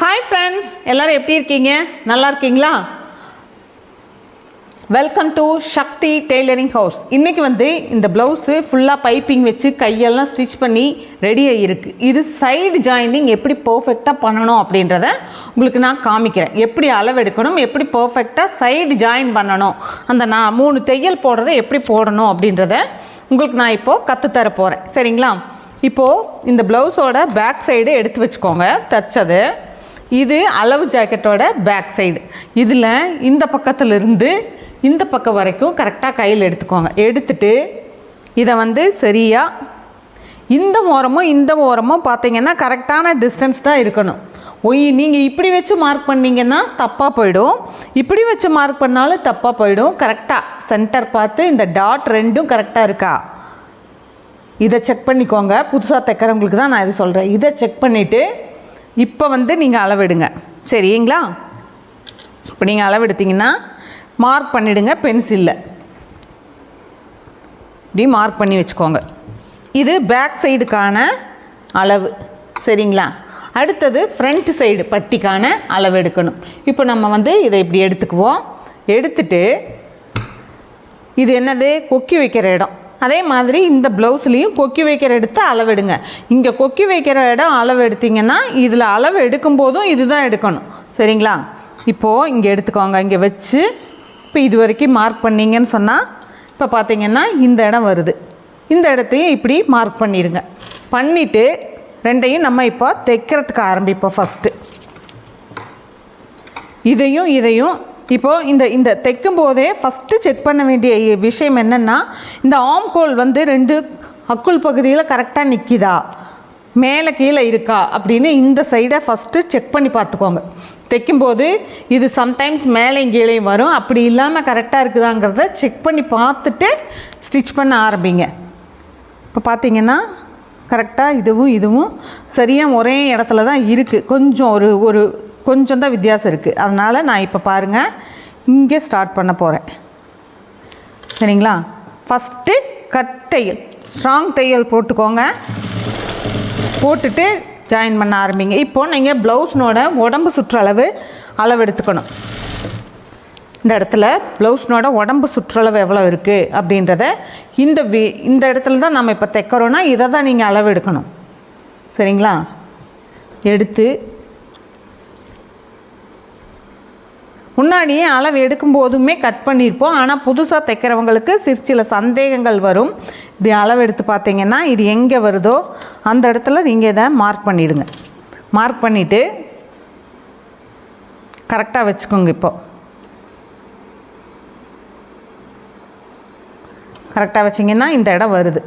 Hi friends எல்லோரும் எப்படி இருக்கீங்க? நல்லா இருக்கீங்களா? Welcome to Shakti tailoring house இன்றைக்கி வந்து இந்த ப்ளவுஸு ஃபுல்லாக பைப்பிங் வச்சு கையெல்லாம் ஸ்டிச் பண்ணி ரெடியாக இருக்குது இது சைடு ஜாயினிங் எப்படி பர்ஃபெக்டாக பண்ணணும் அப்படின்றத உங்களுக்கு நான் காமிக்கிறேன். எப்படி அளவெடுக்கணும் எப்படி பர்ஃபெக்டாக சைடு ஜாயின் பண்ணணும் அந்த நான் மூணு தையல் போடுறத எப்படி போடணும் அப்படின்றத உங்களுக்கு நான் இப்போது கற்றுத்தர போகிறேன் சரிங்களா? இப்போது இந்த ப்ளவுஸோட பேக் சைடு எடுத்து வச்சுக்கோங்க. தச்சது. இது அளவு ஜாக்கெட்டோட பேக் சைடு. இதில் இந்த பக்கத்துலேருந்து இந்த பக்கம் வரைக்கும் கரெக்டாக கையில் எடுத்துக்கோங்க. எடுத்துட்டு இதை வந்து சரியாக இந்த ஓரமும் இந்த ஓரமும் பார்த்தீங்கன்னா கரெக்டான டிஸ்டன்ஸ் தான் இருக்கணும். ஒய் நீங்கள் இப்படி வச்சு மார்க் பண்ணீங்கன்னா தப்பாக போயிடும். இப்படி வச்சு மார்க் பண்ணாலும் தப்பாக போயிடும். கரெக்டாக சென்டர் பார்த்து இந்த டாட் ரெண்டும் கரெக்டாக இருக்கா? இதை செக் பண்ணிக்கோங்க. புதுசாக தைக்கிறவங்களுக்கு தான் நான் இது சொல்கிறேன் இதை செக் பண்ணிவிட்டு இப்போ வந்து நீங்கள் அளவெடுங்க. சரிங்களா? இப்போ நீங்கள் அளவெடுத்தீங்கன்னா மார்க் பண்ணிவிடுங்க பென்சிலில் இப்படி மார்க் பண்ணி வச்சுக்கோங்க. இது பேக் சைடுக்கான அளவு. சரிங்களா? அடுத்தது ஃப்ரண்ட் சைடு பட்டிக்கான அளவு எடுக்கணும். இப்போ நம்ம வந்து இதை இப்படி எடுத்துக்குவோம். எடுத்துட்டு இது என்னது? கொக்கி வைக்கிற இடம். அதே மாதிரி இந்த ப்ளவுஸ்லேயும் கொக்கி வைக்கிற இடத்த அளவெடுங்க. இங்கே கொக்கி வைக்கிற இடம் அளவு எடுத்திங்கன்னா இதில் அளவு எடுக்கும் போதும் இதுதான் எடுக்கணும். சரிங்களா? இப்போது இங்கே எடுத்துக்கோங்க. இங்கே வச்சு இப்போ இது வரைக்கும் மார்க் பண்ணீங்கன்னு சொன்னால் இப்போ பார்த்தீங்கன்னா இந்த இடம் வருது. இந்த இடத்தையும் இப்படி மார்க் பண்ணிடுங்க பண்ணிவிட்டு ரெண்டையும் நம்ம இப்போ தைக்கிறதுக்கு ஆரம்பிப்போம் ஃபஸ்ட்டு இதையும் இதையும் இப்போது இந்த இந்த தைக்கும் போதே ஃபஸ்ட்டு செக் பண்ண வேண்டிய விஷயம் என்னென்னா இந்த ஆம்கோல் வந்து ரெண்டு அக்குள் பகுதியில் கரெக்டாக நிற்கிதா மேலே கீழே இருக்கா? அப்படின்னு இந்த சைடை ஃபஸ்ட்டு செக் பண்ணி பார்த்துக்கோங்க. தைக்கும்போது இது சம்டைம்ஸ் மேலேயும் கீழேயும் வரும். அப்படி இல்லாமல் கரெக்டாக இருக்குதாங்கிறத செக் பண்ணி பார்த்துட்டு ஸ்டிச் பண்ண ஆரம்பிங்க. இப்போ பார்த்தீங்கன்னா கரெக்டாக இதுவும் இதுவும் சரியாக ஒரே இடத்துல தான் இருக்குது கொஞ்சம் ஒரு ஒரு கொஞ்சம் தான் வித்தியாசம் இருக்குது அதனால் நான் இப்போ பாருங்கள் இங்கே ஸ்டார்ட் பண்ண போகிறேன் சரிங்களா? ஃபஸ்ட்டு கட் தையல். ஸ்ட்ராங் தையல் போட்டுக்கோங்க. போட்டுட்டு ஜாயின் பண்ண ஆரம்பிங்க. இப்போது நீங்கள் ப்ளவுஸ்னோட உடம்பு சுற்றளவு அளவு எடுத்துக்கணும். இந்த இடத்துல ப்ளவுஸ்னோட உடம்பு சுற்றளவு எவ்வளோ இருக்குது அப்படின்றத இந்த வி இந்த இடத்துல தான் நம்ம இப்போ தைக்கிறோன்னா இதை தான் நீங்கள் அளவு எடுக்கணும். சரிங்களா? எடுத்து முன்னாடியே அளவு எடுக்கும் போதுமே கட் பண்ணியிருப்போம். ஆனால் புதுசாக தைக்கிறவங்களுக்கு சிறு சில சந்தேகங்கள் வரும். இப்படி அளவு எடுத்து பார்த்தீங்கன்னா இது எங்கே வருதோ அந்த இடத்துல நீங்கள் இதை மார்க் பண்ணிவிடுங்க மார்க் பண்ணிவிட்டு கரெக்டாக வச்சுக்கோங்க இப்போது கரெக்டாக வச்சிங்கன்னா இந்த இடம் வருது.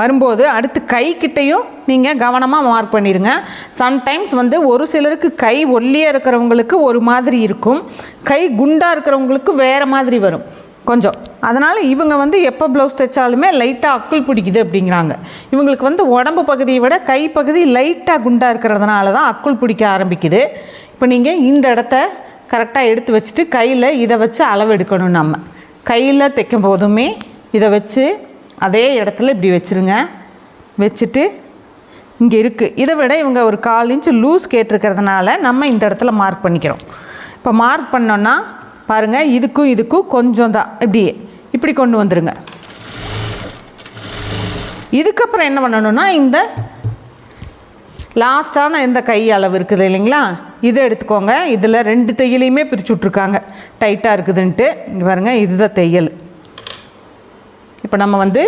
வரும்போது அடுத்து கைக்கிட்டையும் நீங்கள் கவனமாக மார்க் பண்ணிடுங்க சம்டைம்ஸ் வந்து ஒரு சிலருக்கு கை ஒல்லியாக இருக்கிறவங்களுக்கு ஒரு மாதிரி இருக்கும். கை குண்டாக இருக்கிறவங்களுக்கு வேறு மாதிரி வரும். கொஞ்சம். அதனால் இவங்க வந்து எப்போ ப்ளவுஸ் தைச்சாலுமே லைட்டாக அக்குள் பிடிக்குது அப்படிங்கிறாங்க. இவங்களுக்கு வந்து உடம்பு பகுதியை விட கை பகுதி லைட்டாக குண்டாக இருக்கிறதுனால தான் அக்குள் பிடிக்க ஆரம்பிக்குது. இப்போ நீங்கள் இந்த இடத்த கரெக்டாக எடுத்து வச்சுட்டு கையில் இதை வச்சு அளவு எடுக்கணும் நம்ம. கையில் தைக்கும் போதுமே இதை வச்சு அதே இடத்துல இப்படி வச்சுருங்க. வச்சுட்டு இங்கே இருக்குது இதை விட இவங்க ஒரு கால் இன்ச்சு லூஸ் கேட்டிருக்கிறதுனால நம்ம இந்த இடத்துல மார்க் பண்ணிக்கிறோம். இப்போ மார்க் பண்ணோன்னா பாருங்கள் இதுக்கும் இதுக்கும் கொஞ்சம் தான். இப்படியே இப்படி கொண்டு வந்துடுங்க இதுக்கப்புறம் என்ன பண்ணணும்னா இந்த லாஸ்ட்டான இந்த கை அளவு இருக்குது இல்லைங்களா? இதை எடுத்துக்கோங்க. இதில் ரெண்டு தையலையுமே பிரிச்சு விட்ருக்காங்க டைட்டாக இருக்குதுன்ட்டு. இங்கே பாருங்கள் இதுதான் தையல். இப்போ நம்ம வந்து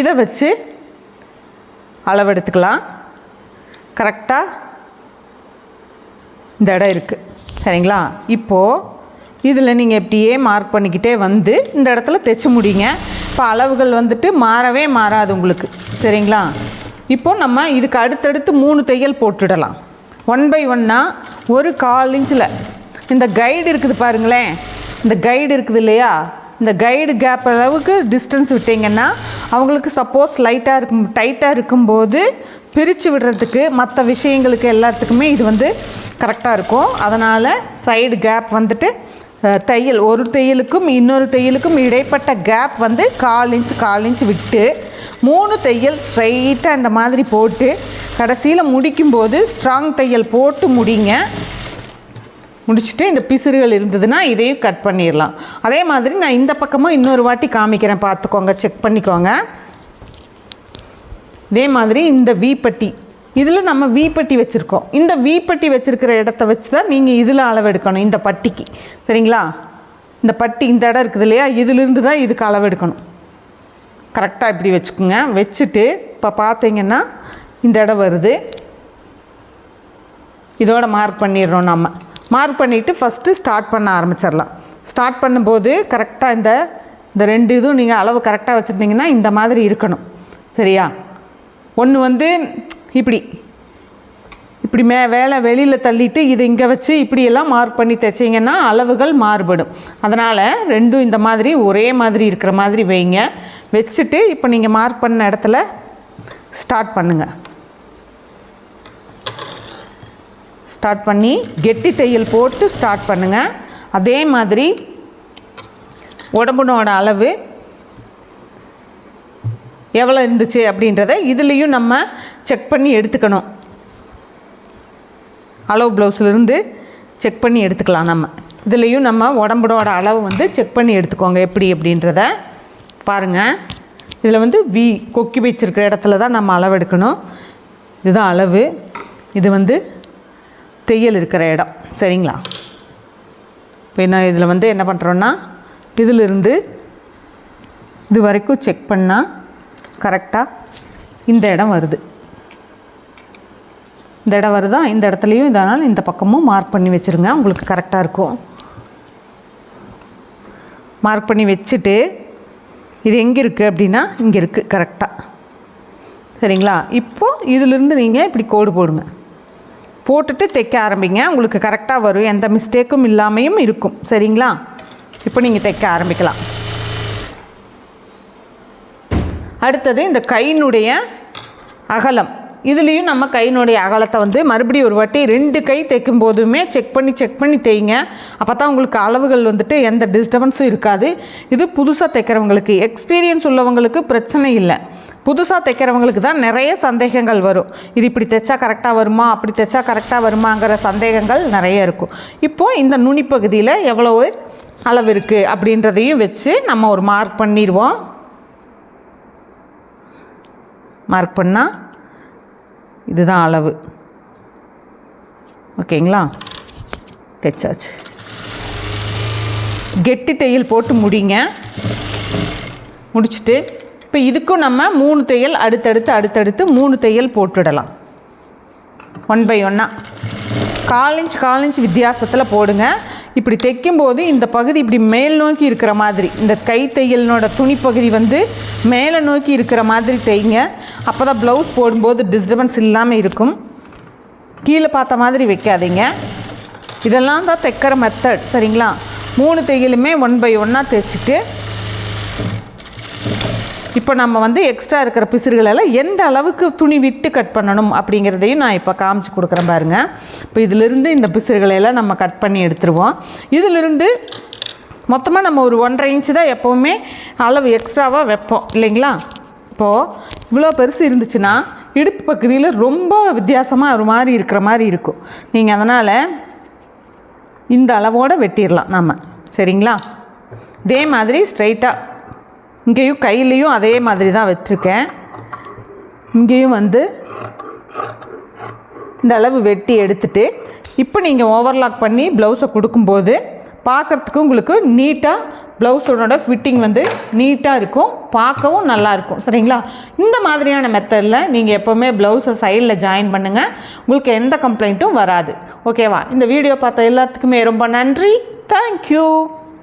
இதை வச்சு அளவெடுத்துக்கலாம். கரெக்டாக இந்த இடம் இருக்குது சரிங்களா? இப்போது இதில் நீங்கள் இப்படியே மார்க் பண்ணிக்கிட்டே வந்து இந்த இடத்துல தைச்சு முடியுங்க இப்போ அளவுகள் வந்துட்டு மாறவே மாறாது உங்களுக்கு. சரிங்களா? இப்போது நம்ம இதுக்கு அடுத்தடுத்து மூணு தையல் போட்டுடலாம். ஒன் பை ஒன்னாக ஒரு கால் இன்ச்சில் இந்த கைடு இருக்குது பாருங்களேன். இந்த கைடு இருக்குது இல்லையா? இந்த கைடு கேப் அளவுக்கு டிஸ்டன்ஸ் விட்டிங்கன்னா அவங்களுக்கு சப்போஸ் லைட்டாக இருக்கும் டைட்டாக இருக்கும்போது பிரித்து விடுறதுக்கு மற்ற விஷயங்களுக்கு எல்லாத்துக்குமே இது வந்து கரெக்டாக இருக்கும். அதனால் சைடு கேப் வந்துட்டு தையல். ஒரு தையலுக்கும் இன்னொரு தையலுக்கும் இடைப்பட்ட கேப் வந்து கால் இன்ச் கால் இன்ச் விட்டு மூணு தையல் ஸ்ட்ரைட்டாக இந்த மாதிரி போட்டு கடைசியில் முடிக்கும்போது ஸ்ட்ராங் தையல் போட்டு முடிங்க. முடிச்சுட்டு இந்த பிசுறுகள் இருந்ததுன்னா இதையும் கட் பண்ணிடலாம். அதே மாதிரி நான் இந்த பக்கமும் இன்னொரு வாட்டி காமிக்கிறேன். பார்த்துக்கோங்க செக் பண்ணிக்கோங்க. இதே மாதிரி இந்த வீப்பட்டி இதில் நம்ம வீப்பட்டி வச்சுருக்கோம். இந்த வீப்பட்டி வச்சுருக்கிற இடத்த வச்சு தான் நீங்கள் இதில் அளவெடுக்கணும் இந்த பட்டிக்கு. சரிங்களா? இந்த பட்டி இந்த இடம் இருக்குது இல்லையா? இதிலிருந்து தான் இதுக்கு அளவெடுக்கணும். கரெக்டாக இப்படி வச்சுக்கோங்க. வச்சுட்டு இப்போ பார்த்தீங்கன்னா இந்த இடம் வருது. இதோட மார்க் பண்ணிடுறோம் நம்ம. மார்க் பண்ணிவிட்டு ஃபஸ்ட்டு ஸ்டார்ட் பண்ண ஆரம்பிச்சிடலாம். ஸ்டார்ட் பண்ணும்போது கரெக்டாக இந்த இந்த ரெண்டு இதுவும் நீங்கள் அளவு கரெக்டாக வச்சுருந்தீங்கன்னா இந்த மாதிரி இருக்கணும். சரியா? ஒன்று வந்து இப்படி. இப்படி மே வேலை வெளியில் தள்ளிட்டு இது இங்கே வச்சு இப்படியெல்லாம் மார்க் பண்ணி தைச்சிங்கன்னா அளவுகள் மாறுபடும். அதனால் ரெண்டும் இந்த மாதிரி ஒரே மாதிரி இருக்கிற மாதிரி வைங்க. வச்சுட்டு இப்போ நீங்கள் மார்க் பண்ண இடத்துல ஸ்டார்ட் பண்ணுங்கள் ஸ்டார்ட் பண்ணி கெட்டி தையல் போட்டு ஸ்டார்ட் பண்ணுங்கள் அதே மாதிரி உடம்புனோட அளவு எவ்வளோ இருந்துச்சு அப்படின்றத இதுலேயும் நம்ம செக் பண்ணி எடுத்துக்கணும். அளவு ப்ளவுஸ்லேருந்து செக் பண்ணி எடுத்துக்கலாம் நம்ம. இதுலேயும் நம்ம உடம்போட அளவு வந்து செக் பண்ணி எடுத்துக்கோங்க எப்படி அப்படின்றத பாருங்கள் இதில் வந்து வி கொக்கி வச்சுருக்கிற இடத்துல தான் நம்ம அளவு எடுக்கணும். இதுதான் அளவு. இது வந்து தையல் இருக்கிற இடம். சரிங்களா? இப்போ என்ன இதில் வந்து என்ன பண்ணுறோன்னா இதிலிருந்து இது வரைக்கும் செக் பண்ணால் கரெக்டாக இந்த இடம் வருது. இந்த இடம் வருதா? இந்த இடத்துலையும் இதனால் இந்த பக்கமும் மார்க் பண்ணி வச்சுருங்க உங்களுக்கு கரெக்டாக இருக்கும். மார்க் பண்ணி வச்சுட்டு இது எங்கே இருக்குது அப்படின்னா இங்கே இருக்குது கரெக்டாக சரிங்களா? இப்போது இதிலிருந்து நீங்கள் இப்படி கோடு போடுங்க. போட்டுட்டு தைக்க ஆரம்பிங்க. உங்களுக்கு கரெக்டாக வரும். எந்த மிஸ்டேக்கும் இல்லாமையும் இருக்கும். சரிங்களா? இப்போ நீங்கள் தைக்க ஆரம்பிக்கலாம். அடுத்தது இந்த கையினுடைய அகலம். இதுலேயும் நம்ம கையினுடைய அகலத்தை வந்து மறுபடியும் ஒரு வாட்டி ரெண்டு கை தைக்கும் போதுமே செக் பண்ணி செக் பண்ணி தைங்க. அப்போ தான் உங்களுக்கு அளவுகள் வந்துட்டு எந்த டிஸ்டர்பன்ஸும் இருக்காது. இது புதுசாக தைக்கிறவங்களுக்கு எக்ஸ்பீரியன்ஸ் உள்ளவங்களுக்கு பிரச்சனை இல்லை. புதுசாக தைக்கிறவங்களுக்கு தான் நிறைய சந்தேகங்கள் வரும். இது இப்படி தைச்சா கரெக்டாக வருமா? அப்படி தைச்சா கரெக்டாக வருமாங்கிற சந்தேகங்கள் நிறைய இருக்கும். இப்போது இந்த நுனிப்பகுதியில் எவ்வளோ அளவு இருக்குது அப்படின்றதையும் வச்சு நம்ம ஒரு மார்க் பண்ணிடுவோம். மார்க் பண்ணால் இதுதான் அளவு. ஓகேங்களா தைச்சாச்சு. கெட்டி தையல் போட்டு முடிங்க. முடிச்சுட்டு இப்போ இதுக்கும் நம்ம மூணு தையல் அடுத்தடுத்து அடுத்தடுத்து மூணு தையல் போட்டுடலாம். ஒன் பை ஒன்னாக கால் இன்ச் கால் இன்ச் வித்தியாசத்தில் போடுங்க. இப்படி தைக்கும்போது இந்த பகுதி இப்படி மேல் நோக்கி இருக்கிற மாதிரி இந்த கை தையலினோட துணிப்பகுதி வந்து மேலே நோக்கி இருக்கிற மாதிரி தைங்க. அப்போ தான் ப்ளவுஸ் போடும்போது டிஸ்டர்பன்ஸ் இல்லாமல் இருக்கும். கீழே பார்த்த மாதிரி வைக்காதீங்க. இதெல்லாம் தான் தைக்கிற மெத்தட் சரிங்களா? மூணு தையலுமே ஒன் பை ஒன்னாக தைச்சிட்டு இப்போ நம்ம வந்து எக்ஸ்ட்ரா இருக்கிற பிசிறுகளெல்லாம் எந்த அளவுக்கு துணி விட்டு கட் பண்ணணும் அப்படிங்கிறதையும் நான் இப்போ காமிச்சு கொடுக்குறேன் பாருங்கள் இப்போ இதிலிருந்து இந்த பிசிறுகளையெல்லாம் நம்ம கட் பண்ணி எடுத்துருவோம். இதிலிருந்து மொத்தமாக நம்ம ஒரு ஒன்றரை இன்ச்சு தான் எப்போவுமே அளவு எக்ஸ்ட்ராவாக வைப்போம் இல்லைங்களா? இப்போது இவ்வளோ பெருசு இருந்துச்சுன்னா இடுப்பு பகுதியில் ரொம்ப வித்தியாசமாக ஒரு மாதிரி இருக்கிற மாதிரி இருக்கும். நீங்கள் அதனால் இந்த அளவோடு வெட்டிடலாம் நம்ம சரிங்களா? இதே மாதிரி ஸ்ட்ரைட்டாக இங்கேயும் கையிலையும் அதே மாதிரி தான் வச்சுருக்கேன். இங்கேயும் வந்து இந்த அளவு வெட்டி எடுத்துகிட்டு இப்போ நீங்கள் ஓவர்லாக் பண்ணி ப்ளவுஸை கொடுக்கும்போது பார்க்குறதுக்கு உங்களுக்கு நீட்டாக ப்ளவுஸோட ஃபிட்டிங் வந்து நீட்டாக இருக்கும் பார்க்கவும் நல்லாயிருக்கும் சரிங்களா? இந்த மாதிரியான மெத்தடில் நீங்கள் எப்போவுமே ப்ளவுஸை சைடில் ஜாயின் பண்ணுங்கள் உங்களுக்கு எந்த கம்ப்ளைண்ட்டும் வராது. ஓகேவா இந்த வீடியோ பார்த்த எல்லாத்துக்குமே ரொம்ப நன்றி. தேங்க்யூ